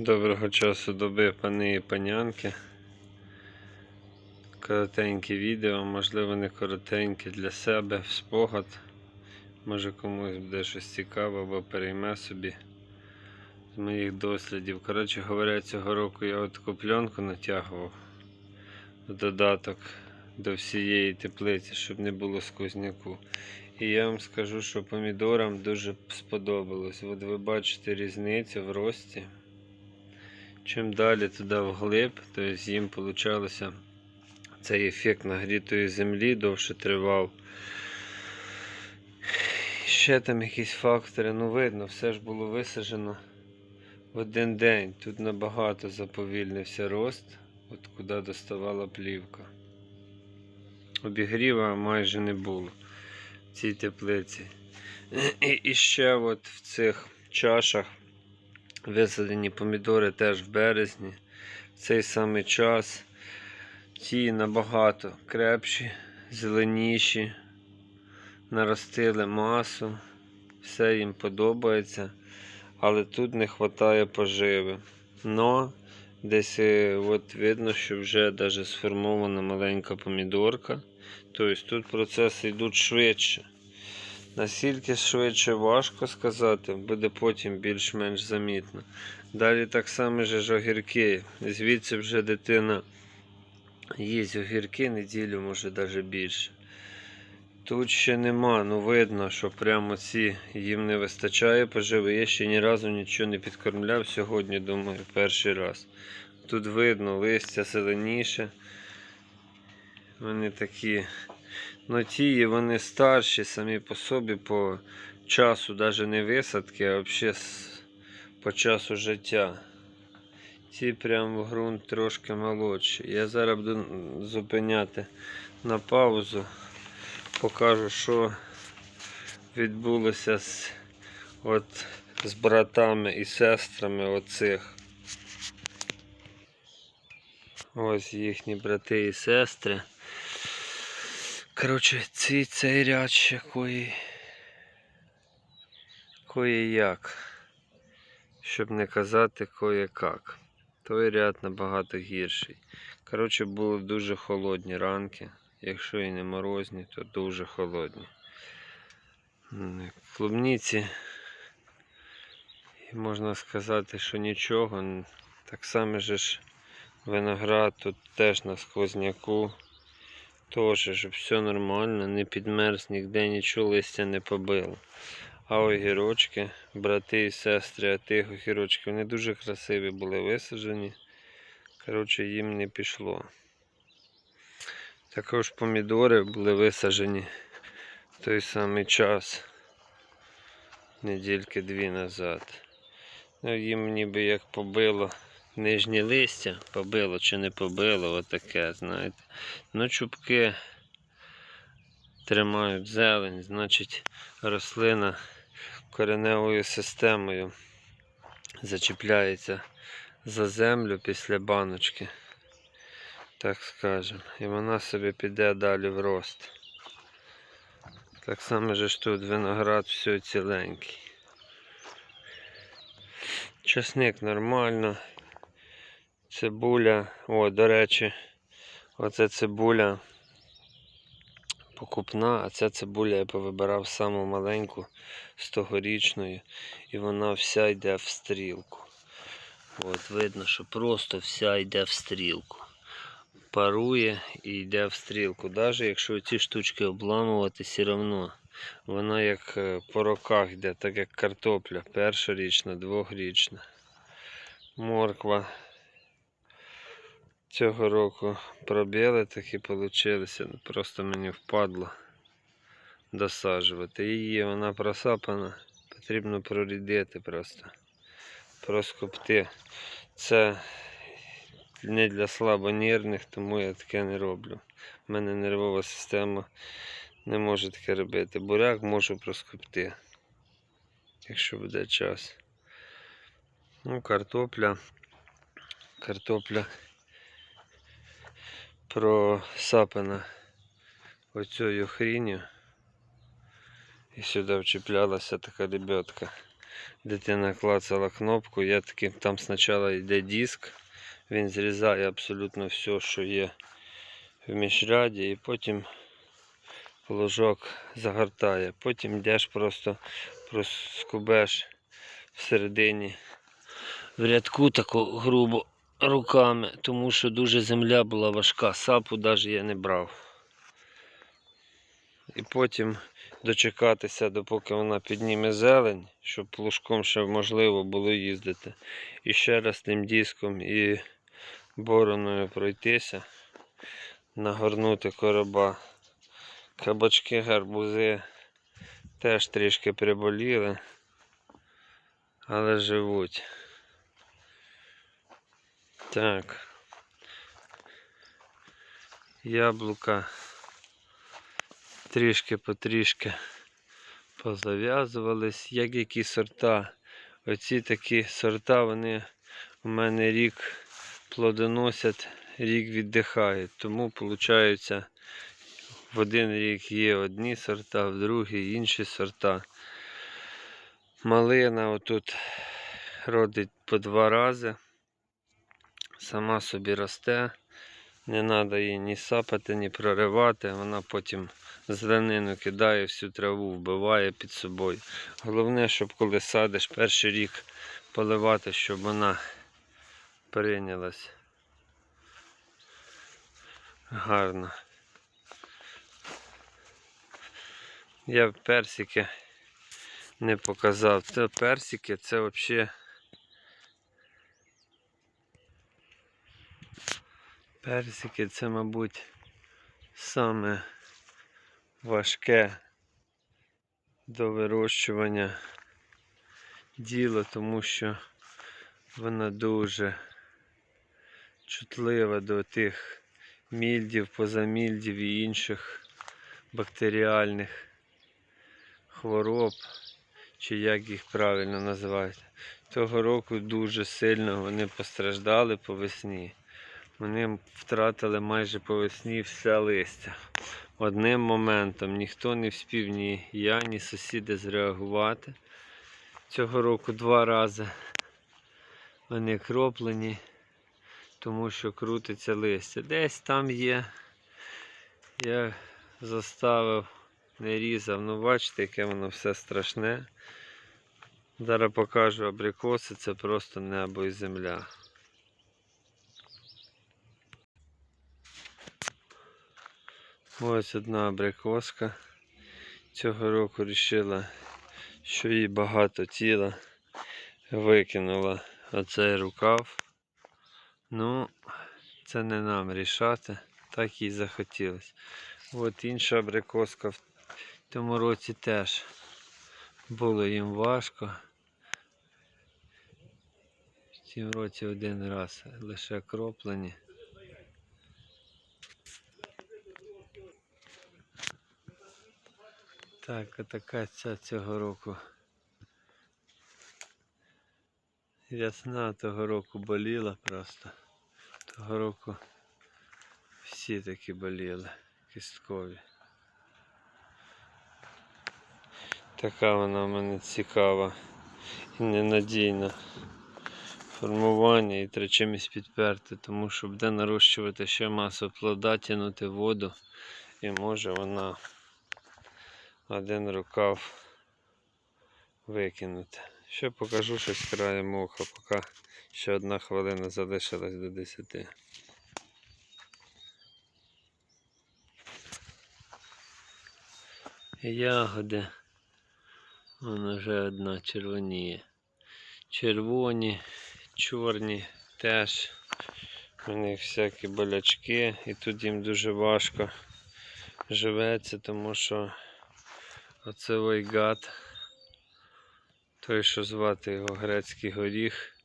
Доброго часу доби, пани і панянки. Коротеньке відео, можливо, не коротеньке для себе в спогад. Може комусь буде щось цікаве або перейме собі з моїх дослідів. Коротше говоря, цього року я от таку пленку натягував в додаток до всієї теплиці, щоб не було сквозняку. І я вам скажу, що помідорам дуже сподобалось. От ви бачите різницю в рості. Чим далі туди вглиб, то їм получалося цей ефект нагрітої землі довше тривав. Ще там якісь фактори, ну видно, все ж було висаджено в один день. Тут набагато заповільнився рост, от куди доставала плівка. Обігріва майже не було в цій теплиці. І, і ще от в цих чашах Висадені помідори теж в березні. В цей самий час ті набагато крепші, зеленіші, наростили масу, все їм подобається, але тут не вистачає поживи. Но десь е, от видно, що вже навіть сформована маленька помідорка. Тобто тут процеси йдуть швидше. Наскільки швидше важко сказати, буде потім більш-менш замітно. Далі так само же огірки. Звідси вже дитина їсть огірки неділю, може навіть більше. Тут ще нема, ну видно, що прямо ці їм не вистачає поживи. Я ще ні разу нічого не підкормляв. Сьогодні, думаю, перший раз. Тут видно, листя зеленіше. Вони такі Ну ті вони старші самі по собі по часу, навіть не висадки, а взагалі по часу життя. Ті прям в ґрунт трошки молодші. Я зараз буду зупиняти на паузу, покажу, що відбулося з, от, з братами і сестрами оцих. Ось їхні брати і сестри. Коротше, ці, цей ряд ще кої. Кої як. Щоб не казати кої як. Той ряд набагато гірший. Коротше, були дуже холодні ранки. Якщо і не морозні, то дуже холодні. М, Клубніці. і Можна сказати, що нічого. Так само ж виноград тут теж на сквозняку. Тоже, щоб все нормально, не підмерз, ніде нічого листя не побило. А огірочки, брати і сестри, а тих огірочків, вони дуже красиві були висаджені. Коротше, їм не пішло. Також помідори були висаджені в той самий час, недільки дві назад. Ну, їм ніби як побило нижні листя, побило чи не побило, отаке, знаєте. Ну, чубки тримають зелень, значить рослина кореневою системою зачіпляється за землю після баночки, так скажемо. І вона собі піде далі в рост. Так само же ж тут виноград все ціленький. Часник нормально. Цибуля, о, до речі, оце цибуля покупна, а ця цибуля я повибирав саму маленьку з тогорічною, і вона вся йде в стрілку. От видно, що просто вся йде в стрілку. Парує і йде в стрілку. Навіть якщо ці штучки обламувати, все одно вона як е, по роках йде, так як картопля, першорічна, двохрічна. Морква цього року пробіли такі получилися. Просто мені впадло досаджувати. Її вона просапана, потрібно прорідити просто. Проскопти. Це не для слабонервних, тому я таке не роблю. У мене нервова система не може таке робити. Буряк можу проскопти, якщо буде час. Ну, картопля. Картопля просапана оцею хрінню. І сюди вчіплялася така лебедка. дитина клацала кнопку. Я таким, там спочатку йде диск, він зрізає абсолютно все, що є в міжряді, і потім ложок загортає. Потім йдеш просто проскубеш всередині в рядку тако грубо руками, тому що дуже земля була важка, сапу навіть я не брав. І потім дочекатися, допоки вона підніме зелень, щоб плужком ще можливо було їздити. І ще раз тим диском і бороною пройтися, нагорнути короба. Кабачки, гарбузи теж трішки приболіли, але живуть. Так. Яблука трішки потрішки позав'язувались. Як які сорта. Оці такі сорта, вони у мене рік плодоносять, рік віддихають. Тому виходить, в один рік є одні сорта, в другий інші сорта. Малина отут родить по два рази. Сама собі росте. Не треба її ні сапати, ні проривати. Вона потім зеленину кидає, всю траву вбиває під собою. Головне, щоб коли садиш перший рік поливати, щоб вона прийнялась гарно. Я персики не показав. Це персики це взагалі. Персики це, мабуть, саме важке до вирощування діло, тому що вона дуже чутлива до тих мільдів, позамільдів і інших бактеріальних хвороб, чи як їх правильно називають. Того року дуже сильно вони постраждали по весні. Вони втратили майже по весні все листя. Одним моментом ніхто не вспів ні я, ні сусіди зреагувати. Цього року два рази вони кроплені, тому що крутиться листя. Десь там є. Я заставив, не різав. Ну бачите, яке воно все страшне. Зараз покажу абрикоси, це просто небо і земля. Ось одна абрикоска. Цього року вирішила, що їй багато тіла. Викинула оцей рукав. Ну, це не нам рішати, так їй захотілося. От інша абрикоска в тому році теж було їм важко. В цьому році один раз лише кроплені. Так, отака ця цього року. Весна того року боліла просто. Того року всі такі боліли, кісткові. Така вона в мене цікава і ненадійна. Формування і треба чимось підперти, тому що буде нарощувати ще масу плода, тягнути воду і може вона один рукав викинути. Ще покажу щось з краю моха, поки ще одна хвилина залишилась до 10. Ягоди. Вона вже одна червоніє. Червоні, чорні теж. У них всякі болячки і тут їм дуже важко живеться, тому що оцевий гад, той, що звати його грецький горіх,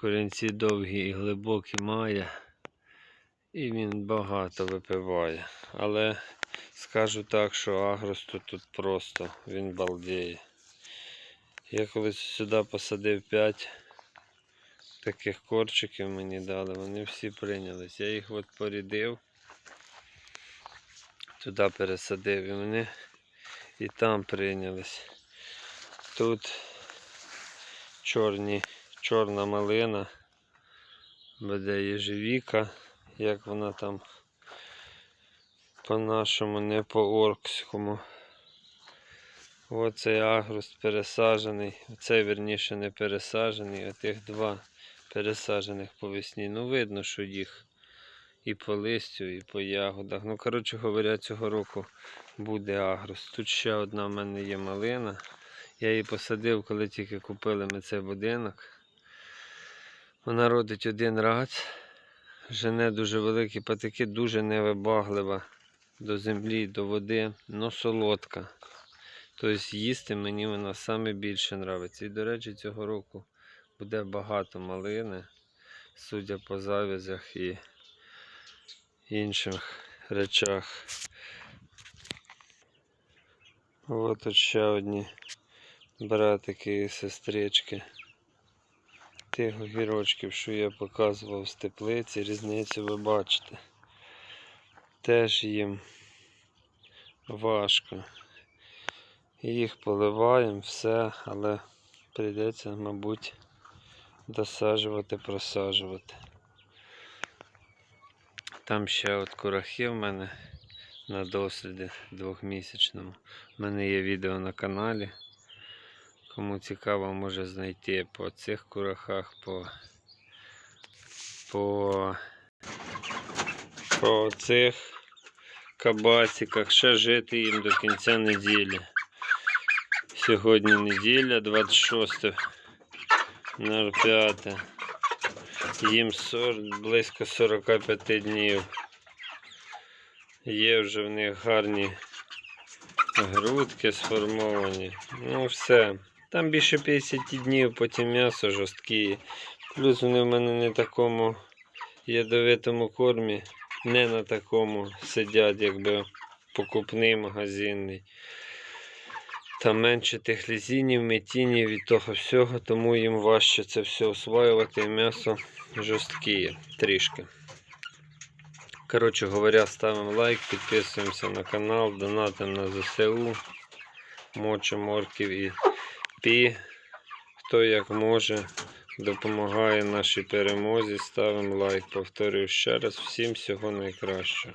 корінці довгі і глибокі має, і він багато випиває. Але скажу так, що агросту тут просто він балдіє. Я колись сюди посадив 5 таких корчиків мені дали, вони всі прийнялись. Я їх от порідив, туди пересадив і вони і там прийнялись. Тут чорні, чорна малина, буде єжевіка, як вона там по-нашому, не по-оркському. Оцей агрус пересаджений, оцей верніше не пересаджений, а тих два пересаджених по весні. Ну видно, що їх і по листю, і по ягодах. Ну, коротше говоря, цього року буде агрус. Тут ще одна в мене є малина. Я її посадив, коли тільки купили ми цей будинок. Вона родить один раз. Жене дуже великі патики, дуже невибаглива до землі, до води, но солодка. Тобто їсти мені вона саме більше подобається. І, до речі, цього року буде багато малини, судя по завязях і інших речах. Ось тут ще одні братики і сестрички. Тих огірочків, що я показував з теплиці, різницю ви бачите. Теж їм важко. Їх поливаємо, все, але прийдеться, мабуть, досаджувати, просаджувати. Там ще от курахи в мене на досліді двохмісячному. У мене є відео на каналі. Кому цікаво, може знайти по цих курахах, по, по, по цих кабасиках. Ще жити їм до кінця неділі. Сьогодні неділя, 26 05. Їм 40, близько 45 днів. Є вже в них гарні грудки сформовані. Ну все. Там більше 50 днів, потім м'ясо жорсткі. Плюс вони в мене не такому ядовитому кормі, не на такому сидять, якби покупний магазинний. Там менше тих лізінів, метінів і того всього, тому їм важче це все освоювати і м'ясо жорсткі трішки. Коротше говоря, ставимо лайк, підписуємося на канал, донатимо на ЗСУ, мочимо орків і пі. Хто як може, допомагає нашій перемозі. Ставимо лайк. Повторюю ще раз, всім всього найкращого.